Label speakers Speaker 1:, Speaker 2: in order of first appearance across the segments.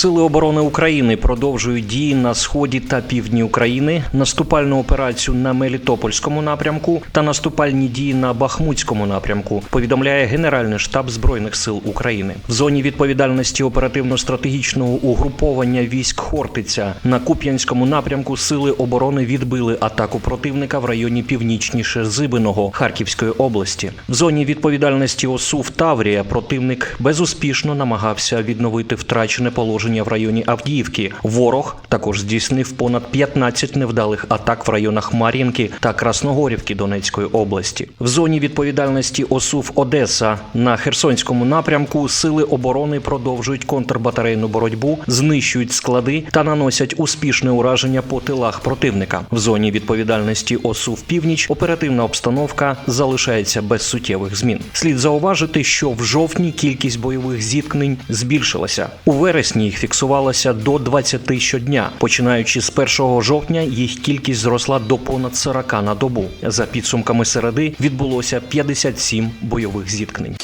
Speaker 1: Сили оборони України продовжують дії на сході та півдні України, наступальну операцію на Мелітопольському напрямку та наступальні дії на Бахмутському напрямку. Повідомляє Генеральний штаб збройних сил України. В зоні відповідальності оперативно-стратегічного угруповання військ Хортиця на Куп'янському напрямку сили оборони відбили атаку противника в районі північніше Зибиного Харківської області. В зоні відповідальності ОСУ в Таврія противник безуспішно намагався відновити втрачене положення в районі Авдіївки. Ворог також здійснив понад 15 невдалих атак в районах Мар'їнки та Красногорівки Донецької області. В зоні відповідальності ОСУВ Одеса на Херсонському напрямку сили оборони продовжують контрбатарейну боротьбу, знищують склади та наносять успішне ураження по тилах противника. В зоні відповідальності ОСУВ Північ оперативна обстановка залишається без суттєвих змін. Слід зауважити, що в жовтні кількість бойових зіткнень збільшилася. У вересні їх фіксувалося до 20 щодня. Починаючи з 1 жовтня, їх кількість зросла до понад 40 на добу. За підсумками середи відбулося 57 бойових зіткнень.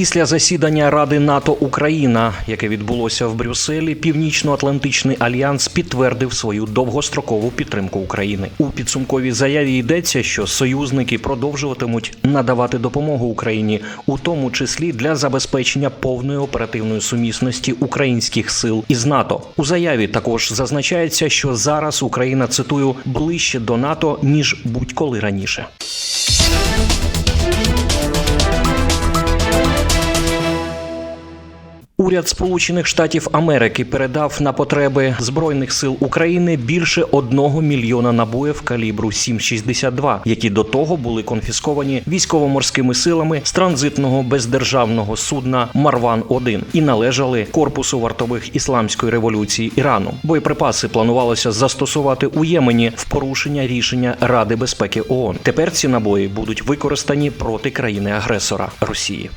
Speaker 1: Після засідання Ради НАТО Україна, яке відбулося в Брюсселі, Північно-Атлантичний альянс підтвердив свою довгострокову підтримку України. У підсумковій заяві йдеться, що союзники продовжуватимуть надавати допомогу Україні, у тому числі для забезпечення повної оперативної сумісності українських сил із НАТО. У заяві також зазначається, що зараз Україна цитую ближче до НАТО ніж будь-коли раніше. Уряд Сполучених Штатів Америки передав на потреби збройних сил України більше одного мільйона набоїв калібру 7,62, які до того були конфісковані військово-морськими силами з транзитного бездержавного судна Марван 1 і належали корпусу вартових ісламської революції Ірану. Боєприпаси планувалося застосувати у Ємені в порушення рішення Ради безпеки ООН. Тепер ці набої будуть використані проти країни-агресора Росії.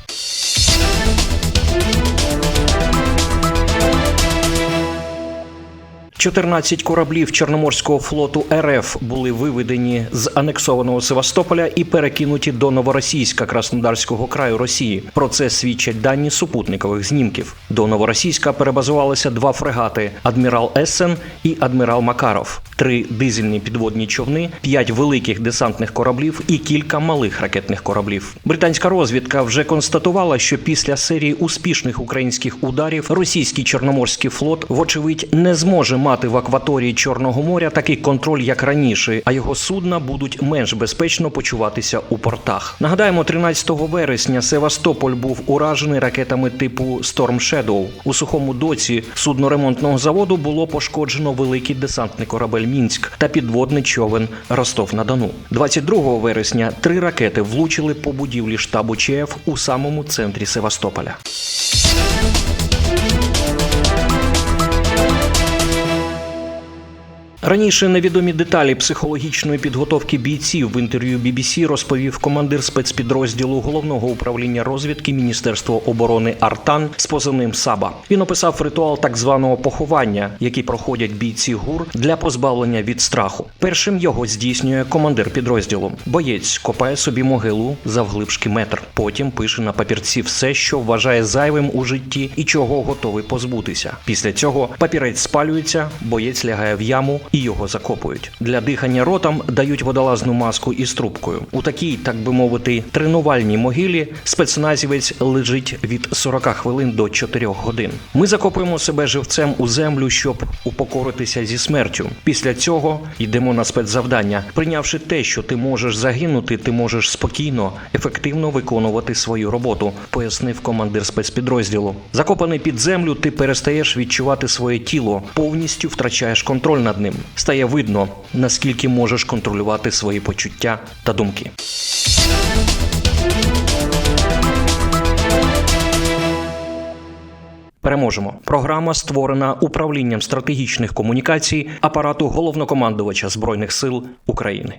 Speaker 1: «14 кораблів Чорноморського флоту РФ були виведені з анексованого Севастополя і перекинуті до Новоросійська Краснодарського краю Росії. Про це свідчать дані супутникових знімків. До Новоросійська перебазувалися два фрегати: адмірал Ессен і адмірал Макаров, три дизельні підводні човни, п'ять великих десантних кораблів і кілька малих ракетних кораблів. Британська розвідка вже констатувала, що після серії успішних українських ударів російський чорноморський флот, вочевидь, не зможе мати в акваторії Чорного моря такий контроль, як раніше, а його судна будуть менш безпечно почуватися у портах. Нагадаємо, 13 вересня Севастополь був уражений ракетами типу Storm Shadow. У сухому доці судноремонтного заводу було пошкоджено великий десантний корабель Мінськ та підводний човен Ростов на Дону. 22 вересня три ракети влучили по будівлі штабу ЧФ у самому центрі Севастополя. Раніше невідомі деталі психологічної підготовки бійців в інтерв'ю BBC розповів командир спецпідрозділу головного управління розвідки Міністерства оборони Артан з позивним Саба. Він описав ритуал так званого поховання, який проходять бійці ГУР для позбавлення від страху. Першим його здійснює командир підрозділу. Боєць копає собі могилу завглибшки метр. Потім пише на папірці все, що вважає зайвим у житті і чого готовий позбутися. Після цього папірець спалюється, боєць лягає в яму і його закопують. Для дихання ротом дають водолазну маску із трубкою. У такій, так би мовити, тренувальній могилі спецназівець лежить від 40 хвилин до 4 годин. Ми закопуємо себе живцем у землю, щоб упокоритися зі смертю. Після цього йдемо на спецзавдання. Прийнявши те, що ти можеш загинути, ти можеш спокійно, ефективно виконувати свою роботу, пояснив командир спецпідрозділу. Закопаний під землю, ти перестаєш відчувати своє тіло, повністю втрачаєш контроль над ним. Стає видно, наскільки можеш контролювати свої почуття та думки. Переможемо. Програма створена управлінням стратегічних комунікацій апарату головнокомандувача збройних сил України.